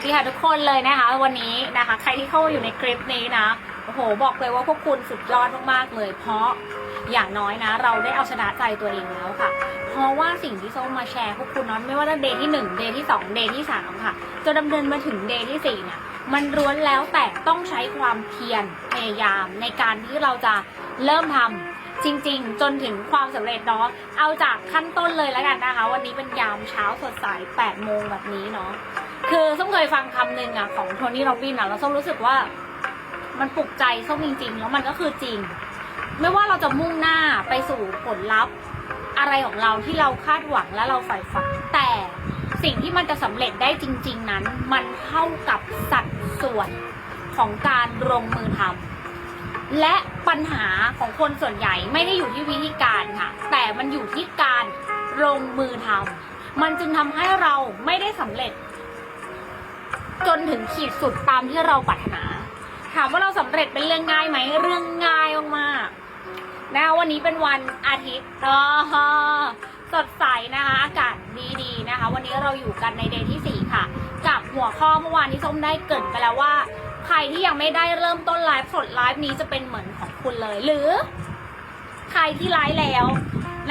วัสดีค่ะสวัสดีค่ะทุกคนเลยนะคะ วันนี้นะคะ ใครที่เข้ามาอยู่ในคลิปนี้นะโอ้โห บอกเลยว่าพวกคุณสุดยอดมากๆเลย เพราะอย่างน้อยนะ เราได้เอาชนะใจตัวเองแล้วค่ะ เพราะว่าสิ่งที่ส้มมาแชร์พวกคุณนั้นไม่ว่าจะเดย์ที่1เดย์ที่2เดย์ที่3ค่ะจนดำเนินมาถึงเดย์ที่4เนี่ยมันล้วนแล้วแต่ต้องใช้ความเพียรพยายามในการที่เราจะเริ่มทำจริงๆ จนถึงความสำเร็จเนาะ เอาจากขั้นต้นเลยแล้วกันนะคะ วันนี้เป็นยามเช้าสดใส8โมงแบบนี้เนาะ คือส้มเคยฟังคำหนึ่งอะของโทนี่โรบินอะแล้วส้มรู้สึกว่า มันปลุกใจส้มจริง ๆ แล้วมันก็คือจริง ไม่ว่าเราจะมุ่งหน้าไปสู่ผลลัพธ์ อะไรของเราที่เราคาดหวังและเราใฝ่ฝันแต่สิ่งที่มันจะสำเร็จได้จริง ๆ นั้น มันเท่ากับสัดส่วนของการลงมือทำและปัญหาของคนส่วนใหญ่ไม่ได้อยู่ที่วิธีการค่ะ แต่มันอยู่ที่การลงมือทำมันจึงทำให้เราไม่ได้สำเร็จ จนถึงขีดสุดตามที่เราปรารถนา ถามว่าเราสำเร็จเป็นเรื่องง่ายไหมเรื่องง่ายมากๆนะวันนี้เป็นวันอาทิตย์อ๋อสดใสนะคะ อากาศดีๆนะคะ วันนี้เราอยู่กันในเดย์ที่ 4 ค่ะ กับหัวข้อเมื่อวานที่ส้มได้เกรินไปแล้วว่า ใครที่ยังไม่ได้เริ่มต้นไลฟ์สดไลฟ์นี้จะเป็นเหมือนของคุณเลยหรือ ใครที่ไลฟ์แล้ว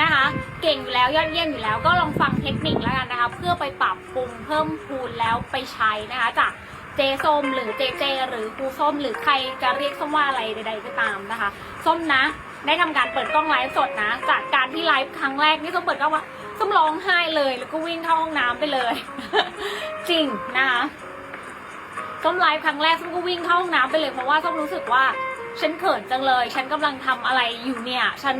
นะคะ เก่งอยู่แล้วยอดเยี่ยมอยู่แล้วก็ลองฟังเทคนิคแล้วกันนะคะ เพื่อไปปรับปรุงเพิ่มพูนแล้วไปใช้นะคะจากเจส้มหรือเจเจ หรือครูส้มหรือใครจะเรียกส้มว่าอะไรใด ๆ ก็ตามนะคะ ส้มนะได้ทำการเปิดกล้องไลฟ์สดนะ จากการที่ไลฟ์ครั้งแรกนี่ส้มเปิดกล้องว่าส้มร้องไห้เลยแล้วก็วิ่งเข้าห้องน้ำไปเลย จริงนะคะส้มไลฟ์ครั้งแรกส้มก็วิ่งเข้าห้องน้ำไปเลยเพราะว่าส้มรู้สึกว่าฉันเขินจังเลย ฉันกำลังทำอะไรอยู่เนี่ย ฉัน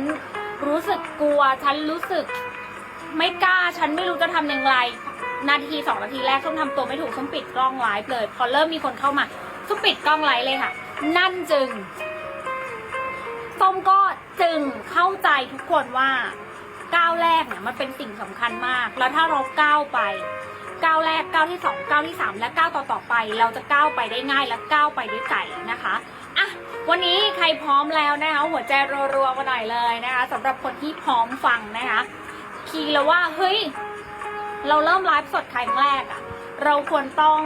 รู้สึกกลัว ฉันรู้สึก ไม่กล้า ฉันไม่รู้จะทำอย่างไรนาทีสองนาทีแรกส้มทำตัวไม่ถูกส้มปิดกล้องไลฟ์เลย พอเริ่มมีคนเข้ามาส้มปิดกล้องไลฟ์เลยค่ะ นั่นจึงส้มก็จึงเข้าใจทุกคนว่าก้าวแรกเนี่ยมันเป็นสิ่งสำคัญมาก แล้วถ้าเราก้าวไปก้าวแรกก้าวที่สองก้าวที่สามและก้าวต่อต่อๆไป เราจะก้าวไปได้ง่ายและก้าวไปด้วยใจนะคะ วันนี้ใครพร้อมแล้วนะคะ หัวใจรัวๆมาหน่อยเลยนะคะสำหรับคนที่พร้อมฟังนะคะคีแล้วว่าเฮ้ยเราเริ่มไลฟ์สดครั้งแรกอะเราควรต้อง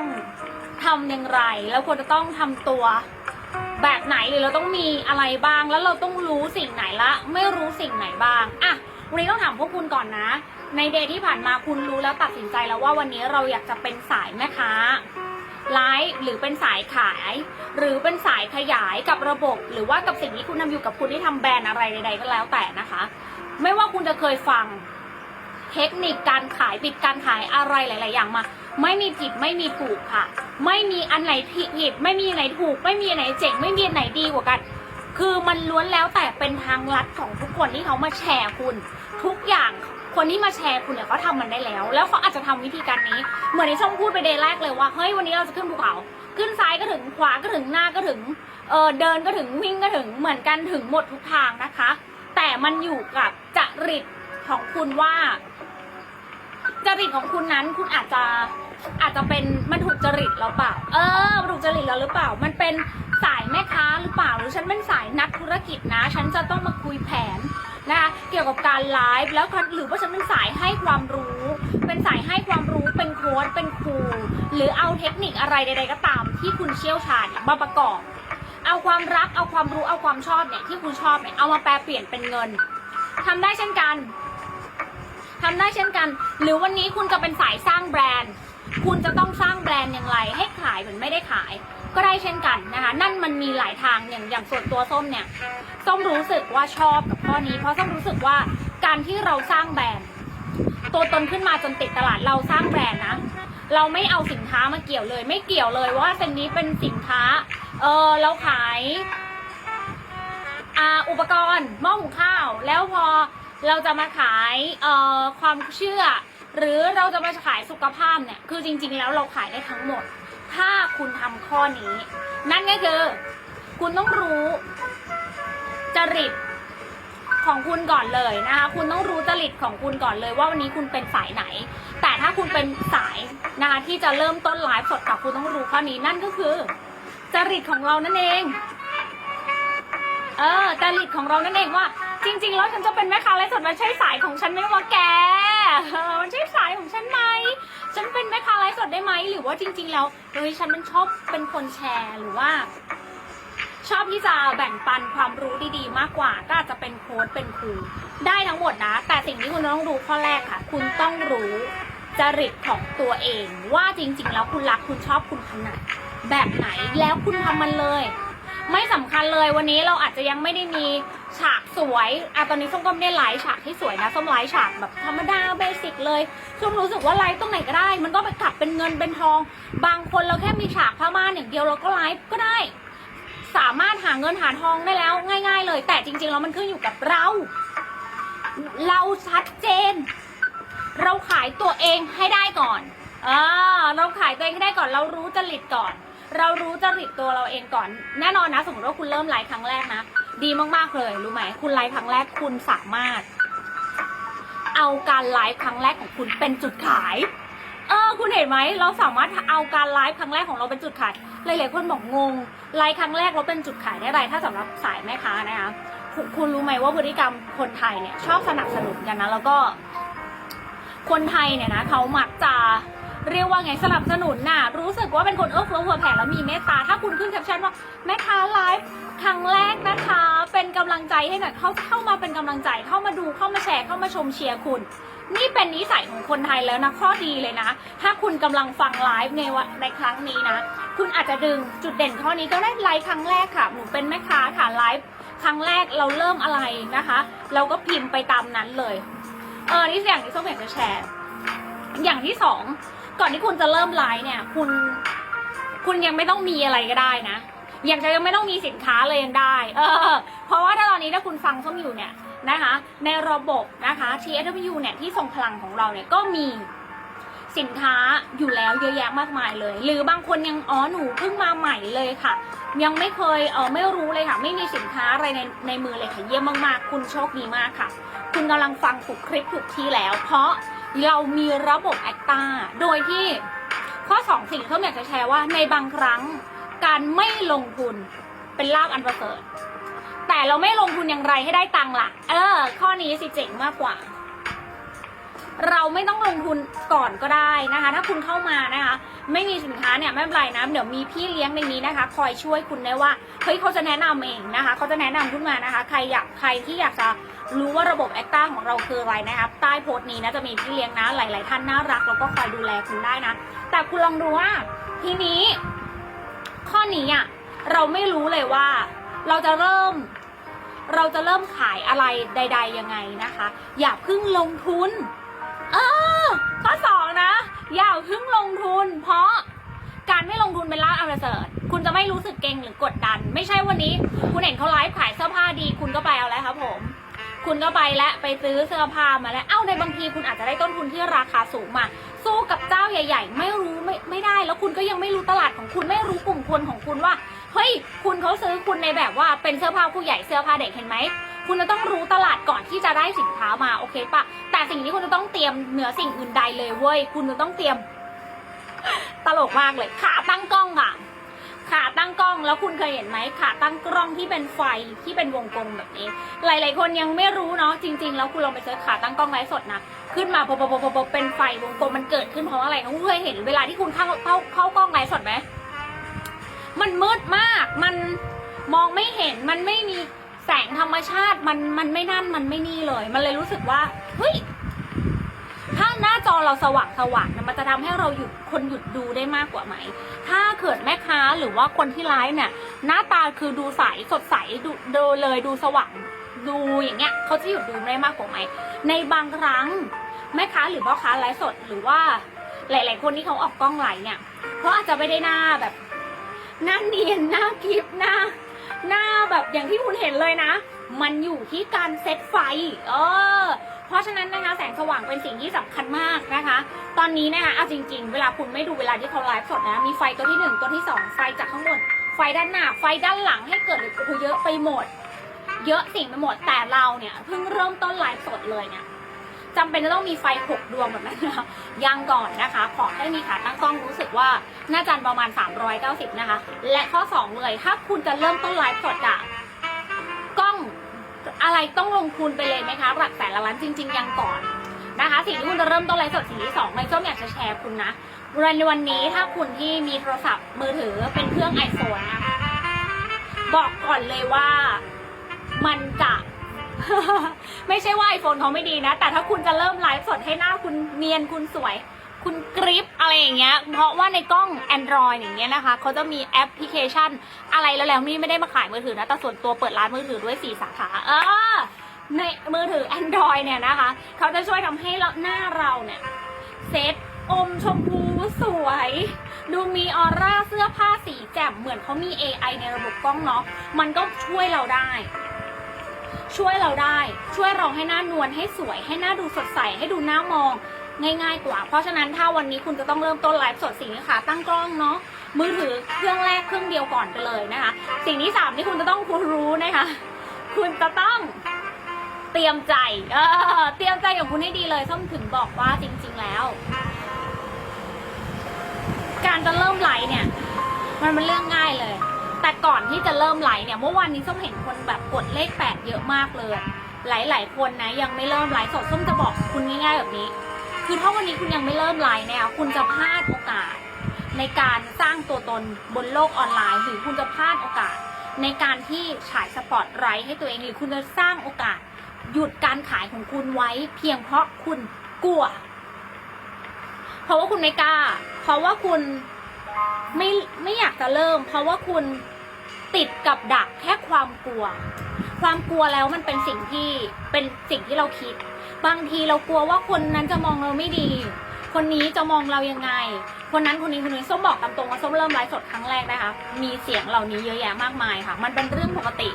ทำอย่างไรเราควรจะต้องทำตัวแบบไหนหรือเราต้องมีอะไรบ้าง แล้วเราต้องรู้สิ่งไหนละ ไม่รู้สิ่งไหนบ้างอะวันนี้ต้องถามพวกคุณก่อนนะ ในเดย์ที่ผ่านมาคุณรู้แล้วตัดสินใจแล้วว่าวันนี้เราอยากจะเป็นสายแม่ค้า ไลฟ์หรือเป็นสายขาย หรือเป็นสายขยายกับระบบ หรือว่ากับสิ่งที่คุณทำอยู่กับคุณที่ทำแบรนด์อะไรใดๆก็แล้วแต่นะคะ ไม่ว่าคุณจะเคยฟังเทคนิคการขายปิดการขายอะไรหลาย ๆ อย่างมา ไม่มีผิดไม่มีถูกค่ะ ไม่มีอันไหนผิดไม่มีอันไหนถูก ไม่มีอันไหนเจ๋งไม่มีอันไหนดีกว่ากัน คือมันล้วนแล้วแต่เป็นทางลัดของทุกคนที่เขามาแชร์คุณ ทุกอย่าง คนที่มาแชร์คุณเนี่ยเขาทำมันได้แล้ว แล้วเขาอาจจะทำวิธีการนี้ เหมือนที่ช่องพูดไปเดย์แรกเลยว่า เฮ้ย วันนี้เราจะขึ้นภูเขา ขึ้นซ้ายก็ถึง ขวาก็ถึง หน้าก็ถึง เออเดินก็ถึง วิ่งก็ถึง เหมือนกันถึงหมดทุกทางนะคะ แต่มันอยู่กับจริตของคุณว่า จริตของคุณนั้น คุณอาจจะ อาจจะเป็น มันถูกจริตเราเปล่า เออมันถูกจริตเราหรือเปล่า มันเป็นสายแม่ค้าหรือเปล่า หรือฉันเป็นสายนักธุรกิจนะ ฉันจะต้องมาคุยแผน นะคะเกี่ยวกับการไลฟ์แล้วหรือว่าฉันเป็นสายให้ความรู้ เป็นสายให้ความรู้เป็นโค้ดเป็นครูหรือเอาเทคนิคอะไรใดๆก็ตาม ที่คุณเชี่ยวชาญเนี่ยมาประกอบ เอาความรักเอาความรู้เอาความชอบเนี่ยที่คุณชอบเนี่ยเอามาแปลเปลี่ยนเป็นเงินทำได้เช่นกันทำได้เช่นกัน หรือวันนี้คุณจะเป็นสายสร้างแบรนด์ คุณจะต้องสร้างแบรนด์อย่างไร ให้ขายเหมือนไม่ได้ขาย ก็ได้เช่นกันนะคะ นั่นมันมีหลายทางอย่างอย่างส่วนตัวส้มเนี่ยส้มรู้สึกว่าชอบกับข้อนี้เพราะส้มรู้สึกว่าการที่เราสร้างแบรนด์ตัวตนขึ้นมาจนติดตลาดเราสร้างแบรนด์นะเราไม่เอาสินค้ามาเกี่ยวเลย ไม่เกี่ยวเลยว่าสิ่งนี้เป็นสินค้าเออเราขายอุปกรณ์หม้อหุงข้าว แล้วพอเราจะมาขายเออความเชื่อ หรือเราจะมาขายสุขภาพเนี่ยคือจริง ๆ แล้วเราขายได้ทั้งหมด ถ้าคุณทำข้อนี้ นั่นก็คือ คุณต้องรู้ จริตของคุณก่อนเลยนะคะ คุณต้องรู้จริตของคุณก่อนเลย ว่าวันนี้คุณเป็นสายไหน แต่ถ้าคุณเป็นสายนะคะที่จะเริ่มต้นไลฟ์สดกับคุณต้องรู้ข้อนี้นั่นก็คือ จริตของเรานั่นเอง เออจริตของเรานั่นเองว่า จริง ๆ แล้วฉันจะเป็นแม่ค้าไลฟ์สดมันใช่สายของฉันไหมวะแกมันใช่สายของฉันไหม ฉันเป็นแม่ค้าไลฟ์สดได้ไหมหรือว่าจริง ๆ แล้วเฮ้ยฉันเป็นชอบเป็นคนแชร์หรือว่า ชอบที่จะแบ่งปันความรู้ดีๆ มากกว่า ก็อาจจะเป็นโค้ดเป็นครูได้ทั้งหมดนะ แต่สิ่งที่คุณต้องรู้ข้อแรกค่ะ คุณต้องรู้จริตของตัวเอง ว่าจริง ๆ แล้วคุณรักคุณชอบคุณถนัดแบบไหนแล้วคุณทำมันเลย ไม่สำคัญเลยวันนี้เราอาจจะยังไม่ได้มี ฉากสวยอะตอนนี้ส้มก็ไม่ได้ไลฟ์ฉากที่สวยนะส้มไลฟ์ฉากแบบธรรมดาเบสิกเลยส้มรู้สึกว่าไลฟ์ตรงไหนก็ได้ มันก็ไปกลับเป็นเงินเป็นทอง บางคนเราแค่มีฉากผ้าม่านอย่างเดียวเราก็ไลฟ์ก็ได้ สามารถหาเงินหาทองได้แล้ว ง่าย ๆ เลย แต่จริงๆแล้วมันขึ้นอยู่กับเรา เราชัดเจน เราขายตัวเองให้ได้ก่อนเออเราขายตัวเองให้ได้ก่อน เรารู้จริตก่อน เรารู้จริตตัวเราเองก่อน แน่นอนนะสมมติว่าคุณเริ่มไลฟ์ครั้งแรกนะ ดีมากๆเลยรู้ไหมคุณไลฟ์ครั้งแรกคุณสามารถ เอาการไลฟ์ครั้งแรกของคุณเป็นจุดขาย เออ คุณเห็นไหมเราสามารถเอาการไลฟ์ครั้งแรกของเราเป็นจุดขายหลายๆคนบอกงงไลฟ์ครั้งแรกเราเป็นจุดขายได้ไรถ้าสำหรับสายแม่ค้านะคะคุณคุณรู้ไหมว่าพฤติกรรมคนไทยเนี่ยชอบสนับสนุนกันนะแล้วก็คนไทยเนี่ยนะเขามักจะ เรียกว่าไงสนับสนุนน่ะ รู้สึกว่าเป็นคนเอื้อเฟื้อเผื่อแผ่แล้วมีเมตตา ถ้าคุณขึ้นแคปชั่นว่าแม่ค้าไลฟ์ครั้งแรกนะคะ เป็นกำลังใจให้หน่อยเขาเข้ามาเป็นกำลังใจเข้ามาดูเข้ามาแชร์เข้ามาชมเชียร์คุณ นี่เป็นนิสัยของคนไทยแล้วนะข้อดีเลยนะ ถ้าคุณกำลังฟังไลฟ์ในวันในครั้งนี้นะ คุณอาจจะดึงจุดเด่นข้อนี้ก็ได้ไลฟ์ครั้งแรกค่ะหนูเป็นแม่ค้าค่ะไลฟ์ครั้งแรกเราเริ่มอะไรนะคะ เราก็พิมพ์ไปตามนั้นเลยเออนี่อย่างที่ส้มอยากจะแชร์ อย่างที่สอง ก่อนที่คุณจะเริ่มไลฟ์เนี่ย คุณ คุณยังไม่ต้องมีอะไรก็ได้นะอยากจะยังไม่ต้องมีสินค้าเลยยังได้ เออ เพราะว่าถ้าตอนนี้ถ้าคุณฟังส้มอยู่เนี่ยนะคะ ในระบบนะคะ TSW เนี่ยที่ทรงพลังของเราเนี่ยก็มีสินค้าอยู่แล้วเยอะแยะมากมายเลย หรือบางคนยังอ๋อหนูเพิ่งมาใหม่เลยค่ะ ยังไม่เคยเออไม่รู้เลยค่ะ ไม่มีสินค้าอะไรในในมือเลยค่ะเยี่ยมมากๆ คุณโชคดีมากค่ะ คุณกำลังฟังถูกคลิปถูกที่แล้ว เพราะ เรามีระบบแอคตาโดยที่ข้อสองสิ่งที่เขาอยากจะแชร์ว่าในบางครั้งการไม่ลงทุนเป็นลาบอันประเสริฐ แต่เราไม่ลงทุนอย่างไรให้ได้ตังค์ล่ะ เออ ข้อนี้สิเจ๋งมากกว่า เราไม่ต้องลงทุนก่อนก็ได้นะคะ ถ้าคุณเข้ามานะคะ ไม่มีสินค้าเนี่ยไม่เป็นไรนะเดี๋ยวมีพี่เลี้ยงในนี้นะคะ คอยช่วยคุณได้ว่าเฮ้ยเขาจะแนะนำเองนะคะเขาจะแนะนำขึ้นมานะคะ ใครอยากใครที่อยากจะ รู้ว่าระบบแอคต้าของเราคืออะไรนะครับ ใต้โพสต์นี้นะจะมีพี่เลี้ยงนะ หลาย ๆ ท่านน่ารักแล้วก็คอยดูแลคุณได้นะ แต่คุณลองดูว่าทีนี้ ข้อนี้อะเราไม่รู้เลยว่า เราจะเริ่ม เราจะเริ่มขายอะไรใด ๆ ยังไงนะคะ อย่าเพิ่งลงทุน เออ ข้อสองนะ อย่าเพิ่งลงทุน เพราะการไม่ลงทุนเป็นลาอันประเสริฐคุณจะไม่รู้สึกเก่งหรือกดดัน ไม่ใช่วันนี้ คุณเห็นเขาไลฟ์ขายเสื้อผ้าดี คุณก็ไปเอาแล้วครับผม คุณก็ไปและไปซื้อเสื้อผ้ามาแล้วเอ้าในบางทีคุณอาจจะได้ต้นทุนที่ราคาสูงมา สู้กับเจ้าใหญ่ ๆ ไม่รู้ไม่ไม่ได้ แล้วคุณก็ยังไม่รู้ตลาดของคุณไม่รู้กลุ่มคนของคุณว่าเฮ้ยคุณเขาซื้อคุณในแบบว่าเป็นเสื้อผ้าผู้ใหญ่เสื้อผ้าเด็กเห็นไหมคุณจะต้องรู้ตลาดก่อนที่จะได้สินค้ามาโอเคปะแต่สิ่งที่คุณจะต้องเตรียมเหนือสิ่งอื่นใดเลยเว้ยคุณจะต้องเตรียม ตลกมากเลยขาตั้งกล้องค่ะ ขาตั้งกล้องแล้วคุณเคยเห็นไหมขาตั้งกล้องที่เป็นไฟที่เป็นวงกลมแบบนี้ หลาย ๆ คนยังไม่รู้เนาะจริง ๆ แล้วคุณลองไปเสิร์ชขาตั้งกล้องไลฟ์สดนะขึ้นมาปบปบปบเป็นไฟวงกลมมันเกิดขึ้นเพราะอะไรคุณเคยเห็นเวลาที่คุณเข้าเข้าเข้ากล้องไลฟ์สดไหมมันมืดมากมันมองไม่เห็นมันไม่มีแสงธรรมชาติมันมันไม่นั่นมันไม่นี่เลย มันเลยรู้สึกว่าเฮ้ย หน้าจอเราสว่างสว่างมันจะทำให้เราหยุดคนหยุดดูได้มากกว่าไหม ถ้าเกิดแม่ค้าหรือว่าคนที่ไลฟ์เนี่ยหน้าตาคือดูใสสดใสดูดูเลยดูสว่างดูอย่างเงี้ยเขาจะหยุดดูได้มากกว่าไหม ในบางครั้งแม่ค้าหรือพ่อค้าไลฟ์สดหรือว่าหลาย ๆ คนที่เขาออกกล้องไลฟ์เนี่ยเขาอาจจะไม่ได้หน้าแบบหน้าเนียนหน้าคลิปหน้าหน้าแบบอย่างที่คุณเห็นเลยนะ มันอยู่ที่การเซตไฟ เออ เพราะฉะนั้นนะคะแสงสว่างเป็นสิ่งที่สำคัญมากนะคะ ตอนนี้นะคะเอาจริง ๆ เวลาคุณไม่ดูเวลาที่เขาไลฟ์สดนะ มีไฟตัวที่หนึ่งตัวที่สองไฟจากข้างบน ไฟด้านหน้า ไฟด้านหลังให้เกิดโอ้โหเยอะไปหมด เยอะสิ่งไปหมด แต่เราเนี่ยเพิ่งเริ่มต้นไลฟ์สดเลยเนี่ยจำเป็นจะต้องมีไฟหกดวงแบบนั้นนะคะยังก่อนนะคะ ขอให้มีขาตั้งกล้องรู้สึกว่าน่าจะประมาณ 390 นะคะ และข้อ 2 เลย ถ้าคุณจะเริ่มต้นไลฟ์สดอะ อะไรต้องลงทุนไปเลยไหมคะ หลักแสนละล้านจริง ๆ ยังก่อนนะคะสิ่งที่คุณจะเริ่มต้นไลฟ์สดสิ่งที่สองในส้มอยากจะแชร์คุณนะในวันนี้ถ้าคุณที่มีโทรศัพท์มือถือเป็นเครื่อง iPhone นะบอกก่อนเลยว่ามันจะ ไม่ใช่ว่า iPhone เขาไม่ดีนะ แต่ถ้าคุณจะเริ่มไลฟ์สดให้หน้าคุณเนียนคุณสวย คุณกริปอะไรอย่างเงี้ย เพราะว่าในกล้อง Android อย่างเงี้ยนะคะเขาจะมีแอปพลิเคชัน อะไรแล้วแล้วนี่ไม่ได้มาขายมือถือนะ แต่ส่วนตัวเปิดร้านมือถือด้วยสี่สาขา เออ ในมือถือ Android เนี่ยนะคะเขาจะช่วยทำให้หน้าเราเนี่ยเซตอมชมพูสวย ดูมีออร่าเสื้อผ้าสีแจ่มเหมือนเขามี AI ในระบบกล้องเนาะมันก็ช่วยเราได้ ช่วยเราได้ ช่วยเราให้หน้านวลให้สวย ให้หน้าดูสดใสให้ดูหน้ามอง ง่ายๆกว่า เพราะฉะนั้นถ้าวันนี้คุณจะต้องเริ่มต้นไลฟ์สดสิ่งนี้ค่ะ ตั้งกล้องเนาะมือถือเครื่องแรกเครื่องเดียวก่อนไปเลยนะคะ สิ่งที่สามที่คุณจะต้องรู้นะคะ คุณจะต้องเตรียมใจ เออเตรียมใจของคุณให้ดีเลยส้มถึงบอกว่าจริง ๆแล้ว การจะเริ่มไลฟ์เนี่ย มันเป็นเรื่องง่ายเลย แต่ก่อนที่จะเริ่มไลฟ์เนี่ยเมื่อวานนี้ส้มเห็นคนแบบกดเลขแปดเยอะมากเลย หลายๆคนนะยังไม่เริ่มไลฟ์สดส้มจะบอกคุณง่ายๆแบบนี้ คือถ้าวันนี้คุณยังไม่เริ่มไลฟ์เนี่ยคุณจะพลาดโอกาส ในการสร้างตัวตนบนโลกออนไลน์ หรือคุณจะพลาดโอกาส ในการที่ฉายสปอตไลท์ให้ตัวเองหรือคุณจะสร้างโอกาส หยุดการขายของคุณไว้ เพียงเพราะคุณกลัว เพราะว่าคุณไม่กล้า เพราะว่าคุณไม่ไม่อยากจะเริ่ม เพราะว่าคุณติดกับดักแค่ความกลัว ความกลัวแล้วมันเป็นสิ่งที่เป็นสิ่งที่เราคิด บางทีเรากลัวว่าคนนั้นจะมองเราไม่ดี คนนี้จะมองเรายังไง คนนั้นคนนี้คนนี้ส้มบอกตามตรงว่าส้มเริ่มไลฟ์สดครั้งแรกนะคะ มีเสียงเหล่านี้เยอะแยะมากมายค่ะ มันเป็นเรื่องปกติ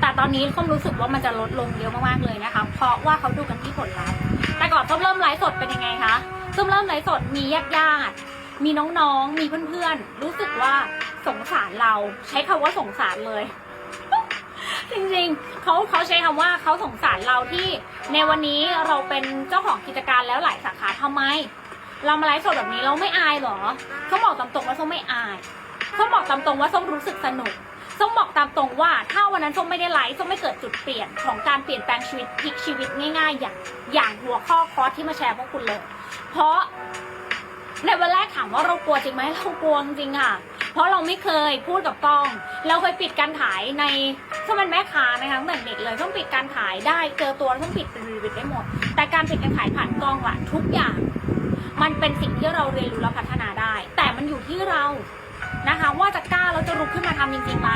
แต่ตอนนี้ส้มรู้สึกว่ามันจะลดลงเยอะมากๆเลยนะคะ เพราะว่าเขาดูกันที่ผลลัพธ์ แต่ก่อนส้มเริ่มไลฟ์สดเป็นยังไงคะส้มเริ่มไลฟ์สดมีญาติญาติมีน้องๆ มีเพื่อนๆ รู้สึกว่าสงสารเรา ใช้คำว่าสงสารเลย จริงๆเขาเขาใช้คำว่าเขาสงสารเราที่ในวันนี้เราเป็นเจ้าของกิจการแล้วหลายสาขาทำไม เรามาไลฟ์สดแบบนี้เราไม่อายเหรอส้มบอกตามตรงว่าส้มไม่อายส้มบอกตามตรงว่าส้มรู้สึกสนุกส้มบอกตามตรงว่าถ้าวันนั้นส้มไม่ได้ไลฟ์ส้มไม่เกิดจุดเปลี่ยนของการเปลี่ยนแปลงชีวิตพลิกชีวิตง่าย ๆ อย่างอย่างหัวข้อคอร์สที่มาแชร์พวกคุณเลย เพราะ ในวันแรกถามว่าเรากลัวจริงไหมเรากลัวจริงค่ะ เพราะเราไม่เคยพูดกับกล้อง เราเคยปิดการขายในถ้ามันแม่ค้านะคะตั้งแต่เด็กเลยต้องปิดการขายได้เจอตัวต้องปิดปิดได้หมด แต่การปิดการขายผ่านกล้องอะทุกอย่าง มันเป็นสิ่งที่เราเรียนรู้และพัฒนาได้ แต่มันอยู่ที่เรานะคะ ว่าจะกล้าแล้วจะลุกขึ้นมาทำจริงๆไหม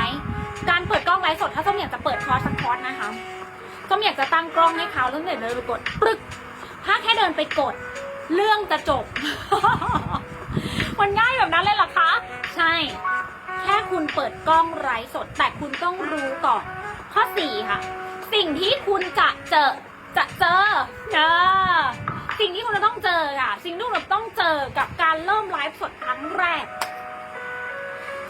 การเปิดกล้องไลฟ์สดถ้าส้มอยากจะเปิดคอร์สสักคอร์สนะคะส้มอยากจะตั้งกล้องให้เขาแล้วเนี่ยเดินไปกดปรึกถ้าแค่เดินไปกด เรื่องจะจบ มันง่ายแบบนั้นเลยเหรอคะ ใช่ แค่คุณเปิดกล้องไลฟ์สด แต่คุณต้องรู้ก่อน ข้อสี่ค่ะ สิ่งที่คุณจะเจอ จะเจอเออสิ่งที่คุณจะต้องเจอค่ะ สิ่งที่คุณต้องเจอกับการเริ่มไลฟ์สดครั้งแรก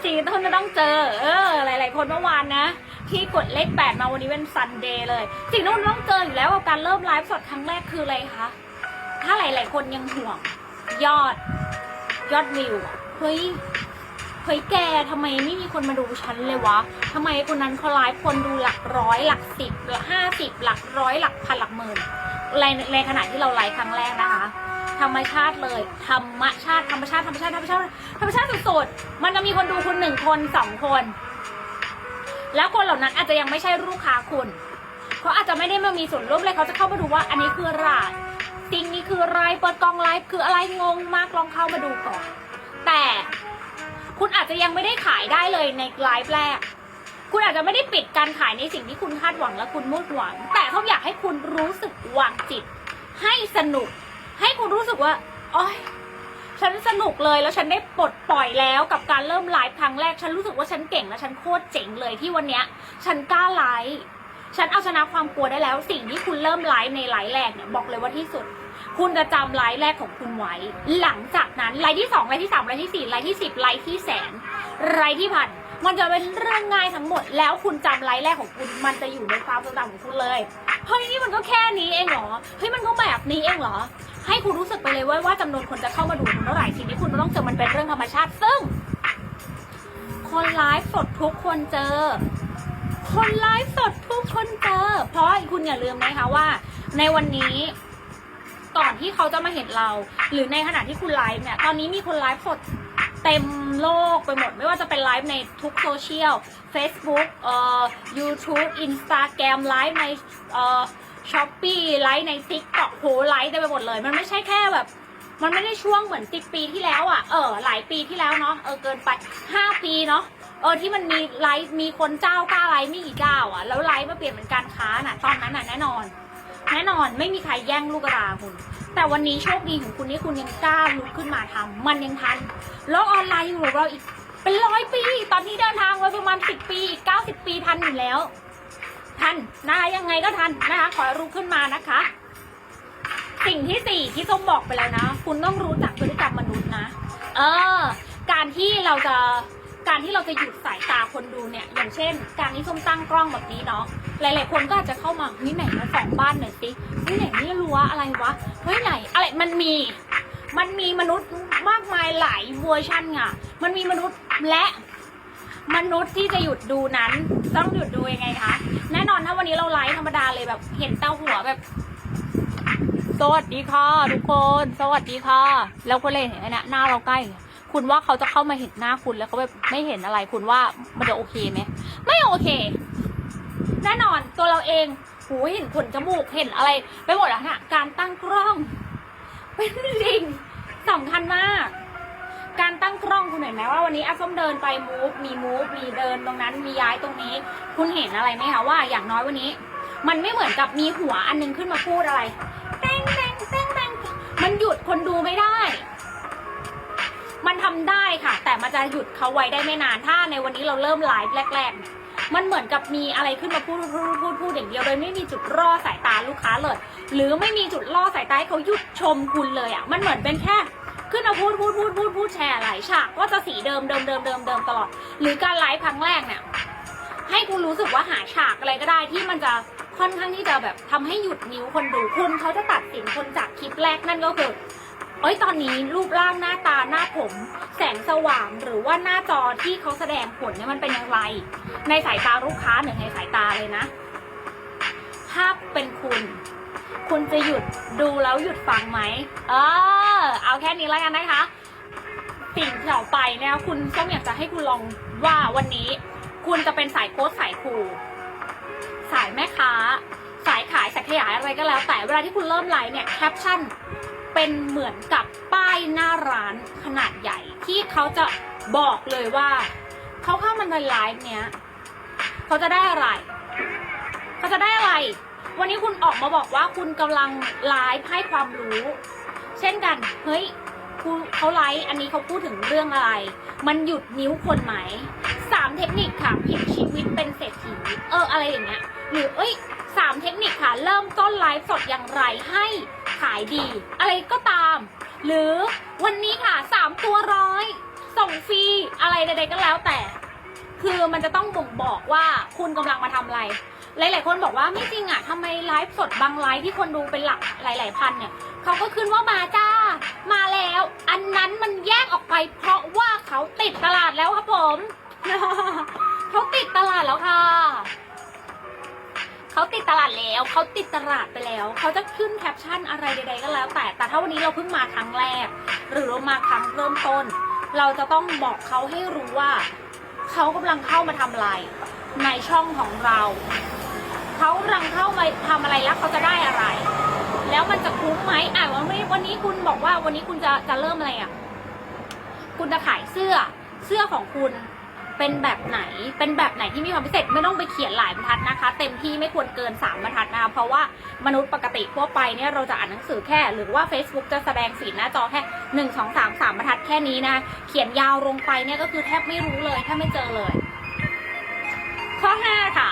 สิ่งที่คุณจะต้องเจอ เออ หลาย ๆ คนเมื่อวานนะที่กดเลขแปดมาวันนี้เป็นซันเดย์เลย สิ่งที่คุณต้องเจออยู่แล้วกับการเริ่มไลฟ์สดครั้งแรกคืออะไรคะ ถ้าหลาย ๆ คนยังห่วงยอดยอดวิวอะเฮ้ยเฮ้ยแกทำไมไม่มีคนมาดูฉันเลยวะทำไมคนนั้นเขาไลฟ์คนดูหลักร้อยหลักสิบหลักห้าสิบหลักร้อยหลักพันหลักหมื่นในในขณะที่เราไลฟ์ครั้งแรกนะคะ ธรรมชาติเลย ธรรมชาติธรรมชาติธรรมชาติธรรมชาติธรรมชาติสุดๆมันจะมีคนดูคุณหนึ่งคนสองคน แล้วคนเหล่านั้นอาจจะยังไม่ใช่ลูกค้าคุณเขาอาจจะไม่ได้มามีส่วนร่วมเลยเขาจะเข้ามาดูว่าอันนี้คืออะไร สิ่งนี้คืออะไรเปิดกล้องไลฟ์คืออะไรงงมากลองเข้ามาดูก่อน แต่คุณอาจจะยังไม่ได้ขายได้เลยในไลฟ์แรก คุณอาจจะไม่ได้ปิดการขายในสิ่งที่คุณคาดหวังและคุณมุ่งหวัง แต่เขาอยากให้คุณรู้สึกวางจิต ให้สนุก ให้คุณรู้สึกว่าโอ๊ยฉันสนุกเลยแล้วฉันได้ปลดปล่อยแล้วกับการเริ่มไลฟ์ครั้งแรก ฉันรู้สึกว่าฉันเก่งและฉันโคตรเจ๋งเลยที่วันเนี้ย ฉันกล้าไลฟ์ฉันเอาชนะความกลัวได้แล้ว สิ่งที่คุณเริ่มไลฟ์ในไลฟ์แรกเนี่ยบอกเลยว่าที่สุด คุณจะจำไลฟ์แรกของคุณไว้ หลังจากนั้นไลฟ์ที่สองไลฟ์ที่สามไลฟ์ที่สี่ไลฟ์ที่สิบไลฟ์ที่แสนไลฟ์ที่พันมันจะเป็นเรื่องง่ายทั้งหมด แล้วคุณจำไลฟ์แรกของคุณ มันจะอยู่ในความทรงจำของคุณเลยเฮ้ยนี่มันก็แค่นี้เองเหรอเฮ้ยมันก็แบบนี้เองเหรอ ให้คุณรู้สึกไปเลยว่าว่าจำนวนคนจะเข้ามาดูคุณเท่าไหร่สิ่งที่คุณต้องเจอมันเป็นเรื่องธรรมชาติ ซึ่ง คนไลฟ์สดทุกคนเจอ คนไลฟ์สดทุกคนเจอ เพราะคุณอย่าลืมนะคะว่า ในวันนี้ ก่อนที่เขาจะมาเห็นเรา หรือในขณะที่คุณไลฟ์เนี่ย ตอนนี้มีคนไลฟ์สดเต็มโลกไปหมด ไม่ว่าจะเป็นไลฟ์ในทุกโซเชียล Facebook เอ่อ YouTube Instagram ไลฟ์ในเอ่อช้อปปี้ไลฟ์ใน t ิ k ก o k โหไลฟ์เต็มไปหมดเลย มันไม่ใช่แค่แบบ มันไม่ได้ช่วงเหมือนสิบปีที่แล้วอะ เออ หลายปีที่แล้วเนาะ เออ เกินไปห้าปีเนาะเออที่มันมีไลฟ์มีคนเจ้ากล้าไลฟ์ไม่กี่เจ้าอะแล้วไลฟ์มาเปลี่ยนเป็นการค้าน่ะ ตอนนั้นน่ะแน่นอน น่นอนไม่มีใครแย่งลูกกระดาคุณ แต่วันนี้โชคดีของคุณนี่คุณยังกล้าลุกขึ้นมาทำมันยังทันโลกออนไลน์อยู่กับเราอีก เป็นร้อยปี ตอนที่เดินทางไว้ประมาณสิบปีอีกเก้าสิบปีทันอยู่แล้ว ทันนะคะยังไงก็ทันนะคะ ขอรู้ขึ้นมานะคะ สิ่งที่สี่ที่ส้มบอกไปแล้วนะ คุณต้องรู้จักพฤติกรรมมนุษย์นะ เออ การที่เราจะการที่เราจะหยุดสายตาคนดูเนี่ย อย่างเช่น การที่ส้มตั้งกล้องแบบนี้เนาะ หลาย ๆ คนก็อาจจะเข้ามาเฮ้ยไหนมาสองบ้านหน่อยสิเฮ้ยไหนนี่รั้วอะไรวะเฮ้ยไหนอะไรมันมี มันมีมนุษย์มากมายหลายเวอร์ชันอะ มันมีมนุษย์และมนุษย์ที่จะหยุดดูนั้นต้องหยุดดูยังไงคะแน่นอนถ้าวันนี้เราไลฟ์ธรรมดาเลยแบบเห็นเต้าหัวแบบ สวัสดีค่ะทุกคน สวัสดีค่ะ แล้วก็เลยเห็นไอ้เนะหน้าเราใกล้ คุณว่าเขาจะเข้ามาเห็นหน้าคุณแล้วเขาแบบไม่เห็นอะไร คุณว่ามันจะโอเคไหมไม่โอเค แน่นอนตัวเราเองหูเห็นขนจมูกเห็นอะไร ไปหมดแล้วนะการตั้งกล้อง เป็นสิ่งสำคัญมาก การตั้งกล้องคุณเห็นไหมว่าวันนี้อาส้มเดินไปมูฟมีมูฟมีเดินตรงนั้นมีย้ายตรงนี้ คุณเห็นอะไรไหมคะว่าอย่างน้อยวันนี้ มันไม่เหมือนกับมีหัวอันนึงขึ้นมาพูดอะไรแต้งแต้งแต้งแต้งมันหยุดคนดูไม่ได้ มันทำได้ค่ะ แต่มันจะหยุดเขาไว้ได้ไม่นานถ้าในวันนี้เราเริ่มไลฟ์แรก ๆ มันเหมือนกับมีอะไรขึ้นมาพูดพูดพูดพูดอย่างเดียวโดยไม่มีจุดล่อสายตาลูกค้าเลย หรือไม่มีจุดล่อสายตาให้เขาหยุดชมคุณเลยอะมันเหมือนเป็นแค่ขึ้นมาพูดพูดพูดพูดพูดแชร์หลายฉากก็จะสีเดิมเดิมเดิมเดิมเดิมตลอด หรือการไลฟ์ครั้งแรกเนี่ยให้คุณรู้สึกว่าหาฉากอะไรก็ได้ที่มันจะค่อนข้างที่จะแบบทำให้หยุดนิ้วคนดูคุณเขาจะตัดสินคนจากคลิปแรกนั่นก็คือ เอ้ยตอนนี้รูปร่างหน้าตาหน้าผม แสงสว่างหรือว่าหน้าจอที่เขาแสดงผลเนี่ยมันเป็นอย่างไร ในสายตาลูกค้าหรือในสายตาเลยนะถ้าเป็นคุณ คุณจะหยุดดูแล้วหยุดฟังไหมเออ เอาแค่นี้แล้วกันนะคะ สิ่งต่อไปเนี่ยคุณส้มอยากจะให้คุณลองว่าวันนี้ คุณจะเป็นสายโค้ชสายครูสายแม่ค้า สายขายสายขยายอะไรก็แล้ว แต่เวลาที่คุณเริ่มไลฟ์เนี่ยแคปชั่น เป็นเหมือนกับป้ายหน้าร้านขนาดใหญ่ ที่เขาจะบอกเลยว่าเขาเข้ามาในไลฟ์เนี้ยเขาจะได้อะไรเขาจะได้อะไร วันนี้คุณออกมาบอกว่าคุณกำลังไลฟ์ให้ความรู้ เช่นกันเฮ้ยคุณเขาไลฟ์อันนี้เขาพูดถึงเรื่องอะไร มันหยุดนิ้วคนไหมสามเทคนิคค่ะพลิกชีวิตเป็นเศรษฐีเอออะไรอย่างเงี้ยหรือเอ้ยสามเทคนิคค่ะ เริ่มต้นไลฟ์สดอย่างไรให้ ขายดี อะไรก็ตาม หรือวันนี้ค่ะสามตัวร้อยส่งฟรีอะไรใดๆก็แล้วแต่ คือมันจะต้องบ่งบอกว่าคุณกำลังมาทำอะไร หลาย ๆ คนบอกว่าไม่จริงอะทำไมไลฟ์สดบางไลฟ์ที่คนดูเป็นหลักหลาย ๆ พันเนี่ยเขาก็ขึ้นว่ามาจ้า มาแล้ว อันนั้นมันแยกออกไป เพราะว่าเขาติดตลาดแล้วครับผมเขาติดตลาดแล้วค่ะ เขาติดตลาดแล้วเขาติดตลาดไปแล้ว เขาจะขึ้นแคปชั่นอะไรใดๆก็แล้ว แต่แต่ถ้าวันนี้เราเพิ่งมาครั้งแรก หรือเรามาครั้งเริ่มต้น เราจะต้องบอกเขาให้รู้ว่า เขากำลังเข้ามาทำอะไรในช่องของเราเขากำลังเข้ามาทำอะไรแล้วเขาจะได้อะไร แล้วมันจะคุ้มไหมอะวันนี้วันนี้คุณบอกว่าวันนี้คุณจะจะเริ่มอะไรอะคุณจะขายเสื้อเสื้อของคุณ เป็นแบบไหน เป็นแบบไหนที่มีความพิเศษไม่ต้องไปเขียนหลายบรรทัดนะคะ เต็มที่ไม่ควรเกินสามบรรทัดนะคะเพราะว่ามนุษย์ปกติทั่วไปเนี่ยเราจะอ่านหนังสือแค่ หรือว่า Facebook จะแสดงสีหน้าจอแค่หนึ่งสองสามสามบรรทัดแค่นี้นะ เขียนยาวลงไปเนี่ยก็คือแทบไม่รู้เลยแทบไม่เจอเลย ข้อห้าค่ะ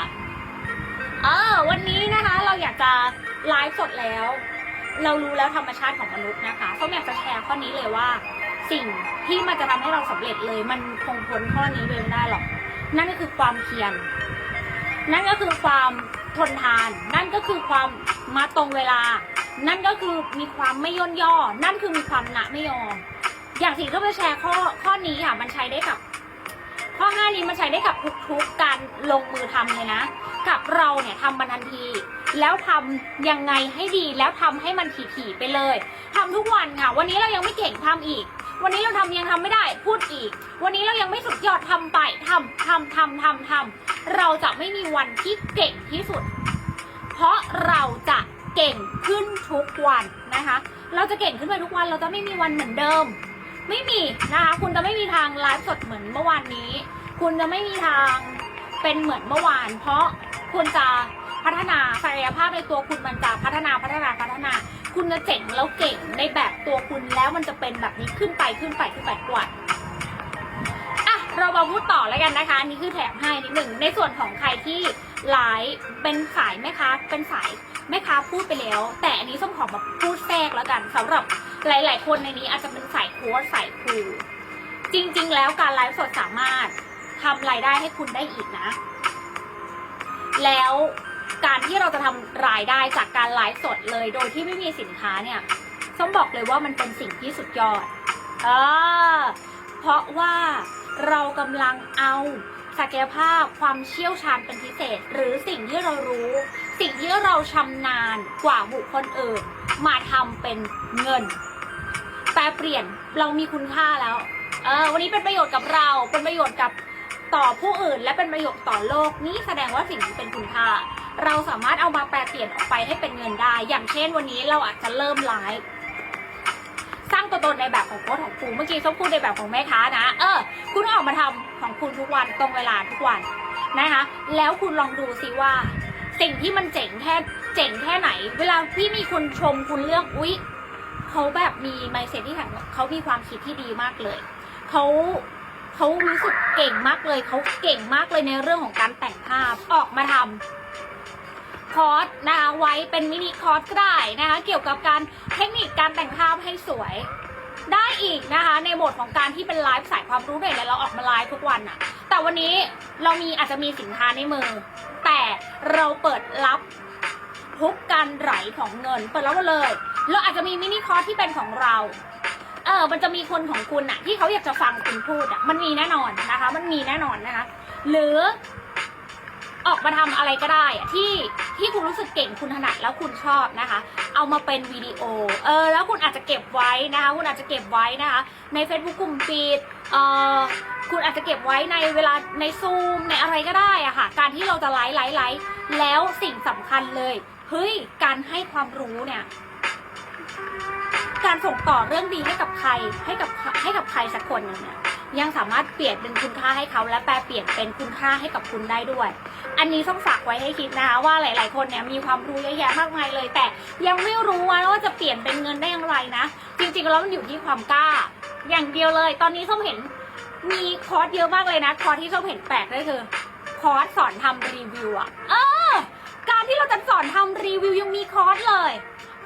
เออ วันนี้นะคะเราอยากจะไลฟ์สดแล้ว เรารู้แล้วธรรมชาติของมนุษย์นะคะส้มอยากจะแชร์ข้อนี้เลยว่า สิ่งที่มันจะทำให้เราสำเร็จเลย มันคงพ้นข้อนี้ไปไม่ได้หรอก นั่นก็คือความเพียรนั่นก็คือความทนทาน นั่นก็คือความมาตรงเวลา นั่นก็คือมีความไม่ย่นย่อ นั่นคือมีความหนะไม่ยอมอย่างที่ก็จะแชร์ข้อข้อนี้ค่ะ มันใช้ได้กับ ข้อห้านี้มันใช้ได้กับทุกๆการลงมือทำเลยนะ กับเราเนี่ยทำมันทันที แล้วทำยังไงให้ดีแล้วทำให้มันถี่ๆไปเลยทำทุกวันค่ะ วันนี้เรายังไม่เก่งทำอีก วันนี้เราทำยังทำไม่ได้ พูดอีก วันนี้เรายังไม่สุดยอดทำไปทำทำทำทำทำเราจะไม่มีวันที่เก่งที่สุด เพราะเราจะเก่งขึ้นทุกวันนะคะ เราจะเก่งขึ้นไปทุกวันเราจะไม่มีวันเหมือนเดิม ไม่มีนะคะคุณจะไม่มีทางไลฟ์สดเหมือนเมื่อวานนี้ คุณจะไม่มีทางเป็นเหมือนเมื่อวาน เพราะคุณจะพัฒนาศักยภาพในตัวคุณมันจะพัฒนาพัฒนาพัฒนา คุณจะเจ๋งแล้วเก่งในแบบตัวคุณแล้วมันจะเป็นแบบนี้ขึ้นไปขึ้นไปขึ้นไปกวันอะเรามาพูดต่อแล้วกันนะคะนนี้คือแถมให้นิดหนึ่งในส่วนของใครที่ไลฟ์เป็นสายแม่ค้าเป็นสายแม่ค้าพูดไปแล้ว แต่อันนี้ส้มขอมาพูดแทรกแล้วกันสำหรับหลาย ๆ คนในนี้อาจจะเป็นสายโค้ชสายครูจริง ๆ แล้วการไลฟ์สดสามารถทำรายได้ให้คุณได้อีกนะ แล้ว การที่เราจะทำรายได้จากการไลฟ์สดเลย โดยที่ไม่มีสินค้าเนี่ยต้องบอกเลยว่ามันเป็นสิ่งที่สุดยอดเออเพราะว่าเรากำลังเอาศักยภาพความเชี่ยวชาญเป็นพิเศษ หรือสิ่งที่เรารู้ สิ่งที่เราชำนาญกว่าบุคคลอื่น มาทำเป็นเงินแปลเปลี่ยนเรามีคุณค่าแล้วเออวันนี้เป็นประโยชน์กับเรา เป็นประโยชน์กับต่อผู้อื่น และเป็นประโยชน์ต่อโลก นี่แสดงว่าสิ่งนี้เป็นคุณค่า เราสามารถเอามาแปลเปลี่ยนออกไปให้เป็นเงินได้ อย่างเช่นวันนี้เราอาจจะเริ่มไลฟ์สร้างตัวตนในแบบของโค้ชของครูเมื่อกี้ส้มพูดในแบบของแม่ค้านะ เออ คุณออกมาทำของคุณทุกวันตรงเวลาทุกวันนะคะ แล้วคุณลองดูซิว่า สิ่งที่มันเจ๋งแค่เจ๋งแค่ไหน เวลาที่มีคนชมคุณเรื่องอุ๊ยเขาแบบมีไมเซ็ตที่แข็งเขามีความคิดที่ดีมากเลยเขาเขารู้สึกเก่งมากเลยเขาเก่งมากเลยในเรื่องของการแต่งภาพออกมาทำ คอร์สนะคะไว้เป็นมินิคอร์สก็ได้นะคะเกี่ยวกับการเทคนิคการแต่งภาพให้สวย ได้อีกนะคะในโหมดของการที่เป็นไลฟ์สายความรู้เนี่ยเราออกมาไลฟ์ทุกวันอะแต่วันนี้เรามีอาจจะมีสินค้าในมือ แต่เราเปิดรับทุกการไหลของเงิน เปิดรับมาเลย เราอาจจะมีมินิคอร์สที่เป็นของเราเออ มันจะมีคนของคุณอะที่เขาอยากจะฟังคุณพูดอะมันมีแน่นอนนะคะ มันมีแน่นอนนะคะ หรือ ออกมาทำอะไรก็ได้อะที่ที่คุณรู้สึกเก่งคุณถนัดแล้วคุณชอบนะคะ เอามาเป็นวิดีโอเออแล้วคุณอาจจะเก็บไว้นะคะคุณอาจจะเก็บไว้นะคะ ใน Facebook กลุ่มปิดเออคุณอาจจะเก็บไว้ในเวลาในซูมในอะไรก็ได้อะค่ะ การที่เราจะไลฟ์ไลฟ์ไลฟ์แล้วสิ่งสำคัญเลยเฮ้ยการให้ความรู้เนี่ยการส่งต่อเรื่องดีให้กับใครให้กับให้กับใครสักคนหนึ่งเนี่ย ยังสามารถเปลี่ยนเป็นคุณค่าให้เขาและแปลเปลี่ยนเป็นคุณค่าให้กับคุณได้ด้วย อันนี้ต้องฝากไว้ให้คิดนะคะว่าหลาย ๆ คนเนี่ยมีความรู้เยอะแยะมากมายเลย แต่ยังไม่รู้ว่าจะเปลี่ยนเป็นเงินได้อย่างไรนะ จริง ๆ แล้วมันอยู่ที่ความกล้า อย่างเดียวเลย ตอนนี้ส้มเห็นมีคอร์สเยอะมากเลยนะ คอร์สที่ส้มเห็นแปลกก็คือคอร์สสอนทำรีวิวอะเออ การที่เราจะสอนทำรีวิวยังมีคอร์สเลย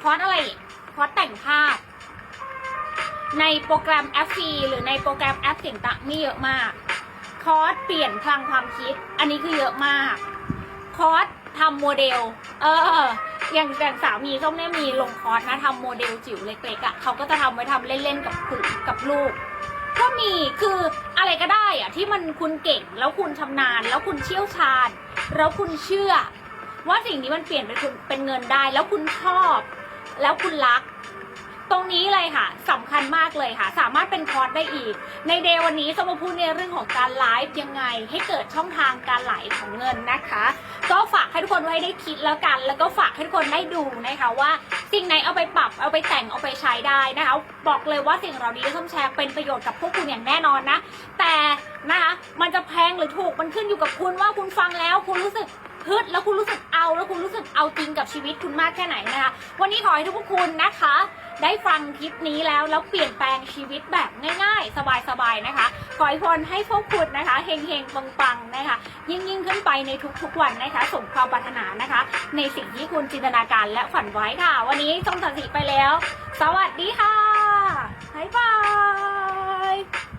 คอร์สอะไร คอร์สแต่งภาพ ในโปรแกรมแอปฟรีหรือในโปรแกรมแอปเสียงต่างมีเยอะมาก คอร์สเปลี่ยนพลังความคิด อันนี้คือเยอะมาก คอร์สทำโมเดล เออ อย่างอย่างสามีส้มเนี่ยมีลงคอร์สนะทำโมเดลจิ๋วเล็กๆอะ่ะเขาก็จะทำไว้ทำเล่นๆกับคุณกับลูก ก็มีคืออะไรก็ได้อะที่มันคุณเก่งแล้วคุณชำนาญ แล้วคุณเชี่ยวชาญ แล้วคุณเชื่อ ว่าสิ่งนี้มันเปลี่ยนเป็นคุณเป็นเงินได้ แล้วคุณชอบ แล้วคุณรัก ตรงนี้ เลยค่ะสำคัญมากเลยค่ะ สามารถเป็นคอร์สได้อีก ในเดย์วันนี้จะมาพูดในเรื่องของการไลฟ์ยังไง ให้เกิดช่องทางการไหลของเงินนะคะ ก็ฝากให้ทุกคนไว้ได้คิดแล้วกัน แล้วก็ฝากให้ทุกคนได้ดูนะคะว่าสิ่งไหนเอาไปปรับเอาไปแต่งเอาไปใช้ได้นะคะบอกเลยว่าสิ่งเหล่านี้ส้มแชร์เป็นประโยชน์กับพวกคุณอย่างแน่นอนนะ แต่นะคะมันจะแพงหรือถูกมันขึ้นอยู่กับคุณว่าคุณฟังแล้วคุณรู้สึกฮึดแล้วคุณรู้สึกเอาแล้วคุณรู้สึกเอาจริงกับชีวิตคุณมากแค่ไหนนะคะ วันนี้ขอให้ทุกคุณนะคะ ได้ฟังคลิปนี้แล้วแล้วเปลี่ยนแปลงชีวิตแบบง่ายๆ สบายๆนะคะขอให้พรให้พวกคุณนะคะเฮงๆปังๆนะคะ ยิ่งยิ่งๆขึ้นไปในทุกๆวันนะคะสมความปรารถนานะคะ ในสิ่งที่คุณจินตนาการและฝันไว้ค่ะ วันนี้จงสันติไปแล้ว สวัสดีค่ะบ๊ายบาย